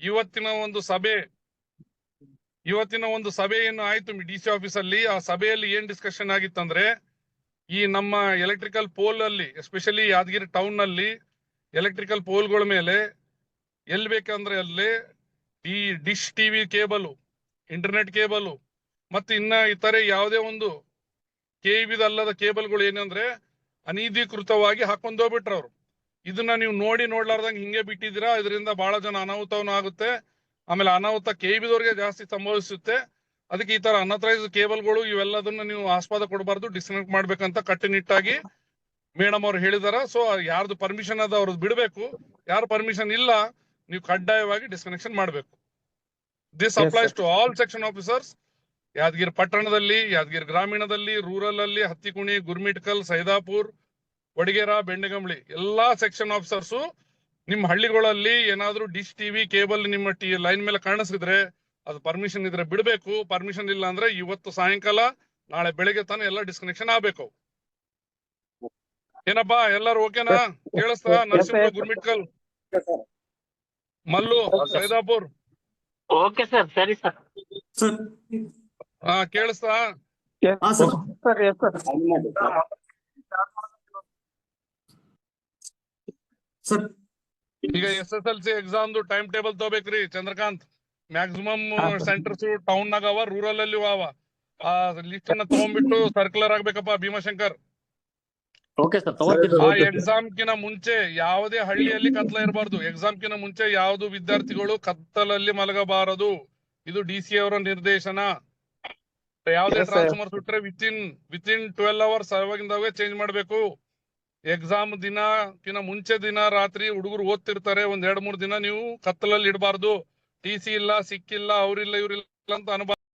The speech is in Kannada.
ಇವತ್ತಿನ ಒಂದು ಸಭೆ, ಇವತ್ತಿನ ಒಂದು ಸಭೆ ಏನು ಆಯ್ತು ಡಿ ಸಿ ಆಫೀಸ್ ಅಲ್ಲಿ ಆ ಸಭೆಯಲ್ಲಿ ಏನ್ ಡಿಸ್ಕಷನ್ ಆಗಿತ್ತಂದ್ರೆ, ಈ ನಮ್ಮ ಎಲೆಕ್ಟ್ರಿಕಲ್ ಪೋಲ್ ಅಲ್ಲಿ ಎಸ್ಪೆಷಲಿ ಯಾದಗಿರಿ ಟೌನ್ನಲ್ಲಿ ಎಲೆಕ್ಟ್ರಿಕಲ್ ಪೋಲ್ಗಳ ಮೇಲೆ ಎಲ್ಲಿ ಬೇಕಂದ್ರೆ ಅಲ್ಲಿ ಈ dish TV cable internet cable ಮತ್ತೆ ಇನ್ನ ಇತರೆ ಯಾವುದೇ ಒಂದು ಅಲ್ಲದ ಕೇಬಲ್ಗಳು ಏನಂದ್ರೆ ಅನಿಧಿಕೃತವಾಗಿ ಹಾಕೊಂಡು ಹೋಗ್ಬಿಟ್ರ ಅವ್ರು ಇದನ್ನ ನೀವು ನೋಡಿ ನೋಡ್ಲಾರ್ದಂಗೆ ಹಿಂಗೆ ಬಿಟ್ಟಿದ್ದೀರಾ? ಇದರಿಂದ ಬಹಳ ಜನ ಅನಾಹುತವೂ ಆಗುತ್ತೆ. ಆಮೇಲೆ ಅನಾಹುತ ಕೇಬಿದವ್ರಿಗೆ ಜಾಸ್ತಿ ಸಂಭವಿಸುತ್ತೆ. ಅದಕ್ಕೆ ಈ ತರ ಅನಥರೈಸ್ ಕೇಬಲ್ಗಳು ಇವೆಲ್ಲದನ್ನ ನೀವು ಆಸ್ಪದ ಕೊಡಬಾರ್ದು ಡಿಸ್ಕನೆಕ್ಟ್ ಮಾಡ್ಬೇಕಂತ ಕಟ್ಟುನಿಟ್ಟಾಗಿ ಮೇಡಮ್ ಅವ್ರು ಹೇಳಿದಾರ. ಸೊ ಯಾರ್ದು ಪರ್ಮಿಷನ್ ಅದ ಅವ್ರದ್ದು ಬಿಡಬೇಕು. ಯಾರು ಪರ್ಮಿಷನ್ ಇಲ್ಲ ನೀವು ಕಡ್ಡಾಯವಾಗಿ ಡಿಸ್ಕನೆಕ್ಷನ್ ಮಾಡಬೇಕು. This applies. To all section officers Yadgiri ಪಟ್ಟಣದಲ್ಲಿ ಯಾದಗಿರಿ ಗ್ರಾಮೀಣದಲ್ಲಿ ರೂರಲ್ ಅಲ್ಲಿ ಹತ್ತಿಕುಣಿ ಗುರ್ಮಿಟ್ಕಲ್ ಸೈದಾಪುರ್ ವಡಗೇರ ಬೆಂಡಗಂಬಳಿ ಎಲ್ಲಾ ಸೆಕ್ಷನ್ ಆಫೀಸರ್ಸು ನಿಮ್ಮ ಹಳ್ಳಿಗಳಲ್ಲಿ ಏನಾದ್ರೂ ಡಿಶ್ ಟಿವಿ ಕೇಬಲ್ ನಿಮ್ಮ ಟಿ ಲೈನ್ ಮೇಲೆ ಕಾಣಿಸಿದ್ರೆ ಅದು ಪರ್ಮಿಷನ್ ಇದ್ರೆ ಬಿಡಬೇಕು. ಪರ್ಮಿಷನ್ ಇಲ್ಲ ಅಂದ್ರೆ ಇವತ್ತು ಸಾಯಂಕಾಲ ನಾಳೆ ಬೆಳಿಗ್ಗೆ ತಾನೆ ಎಲ್ಲ ಡಿಸ್ಕನೆಕ್ಷನ್ ಆಗ್ಬೇಕು. ಏನಪ್ಪಾ ಎಲ್ಲರೂ ಓಕೆನಾ ಕೇಳಿಸ್ತಾ? ನರಸಿಂಹ ಗುರ್ಮಿಟ್ಕಲ್? ಮಲ್ಲು ಸೈದಾಪುರ್? ಓಕೆ ಸರ್ ಸರಿ ಸರ್ ಸರ್ ಹಾ ಕೇಳಿಸ್ತಾ? ಸರ್ ಈಗ ಎಸ್ ಎಸ್ ಎಲ್ ಸಿ ಎಕ್ಸಾಮ್ದು ಟೈಮ್ ಟೇಬಲ್ ತಗೋಬೇಕ್ರಿ. ಚಂದ್ರಕಾಂತ್ ಮ್ಯಾಕ್ಸಿಮಮ್. ಸೆಂಟರ್ಸ್ ಟೌನ್ ನಾಗ ಅವ ರೂರಲ್ ಅಲ್ಲಿ ಅವ. ಆ ಲಿಸ್ಟ್ ಅನ್ನ ತಗೊಂಡ್ಬಿಟ್ಟು ಸರ್ಕ್ಯುಲರ್ ಆಗ್ಬೇಕಪ್ಪ ಭೀಮಶಂಕರ್. ಓಕೆ ಸರ್ ಆ ಎಕ್ಸಾಮ್ ಕಿನ ಮುಂಚೆ ಯಾವುದೇ ಹಳ್ಳಿಯಲ್ಲಿ ಕತ್ಲ ಇರಬಾರ್ದು. ಎಕ್ಸಾಮ್ ಕಿನ ಮುಂಚೆ ಯಾವ್ದು ವಿದ್ಯಾರ್ಥಿಗಳು ಕತ್ತಲಲ್ಲಿ ಮಲಗಬಾರದು. ಇದು ಡಿ ಸಿ ಅವರ ನಿರ್ದೇಶನ. ಯಾವುದೇ ಟ್ರಾನ್ಸ್ಫರ್ ಟ್ರಾನ್ಸ್ಫಾರ್ಮರ್ ಸುಟ್ರೆ within within twelve hours ಅವಾಗಿಂದಾಗೆ ಚೇಂಜ್ ಮಾಡ್ಬೇಕು. ಎಕ್ಸಾಮ್ ದಿನ ಕಿನ ಮುಂಚೆ ದಿನ ರಾತ್ರಿ ಹುಡುಗರು ಓದ್ತಿರ್ತಾರೆ, ಒಂದ್ ಎರಡ್ ಮೂರ್ ದಿನ ನೀವು ಕತ್ತಲಲ್ಲಿ ಇಡಬಾರ್ದು. ಟಿ ಸಿ ಇಲ್ಲ ಸಿಕ್ಕಿಲ್ಲ ಅವ್ರಿಲ್ಲ, ಇವ್ರಿಲ್ಲ ಅಂತ ಅನ್ಬಾರ್ದು.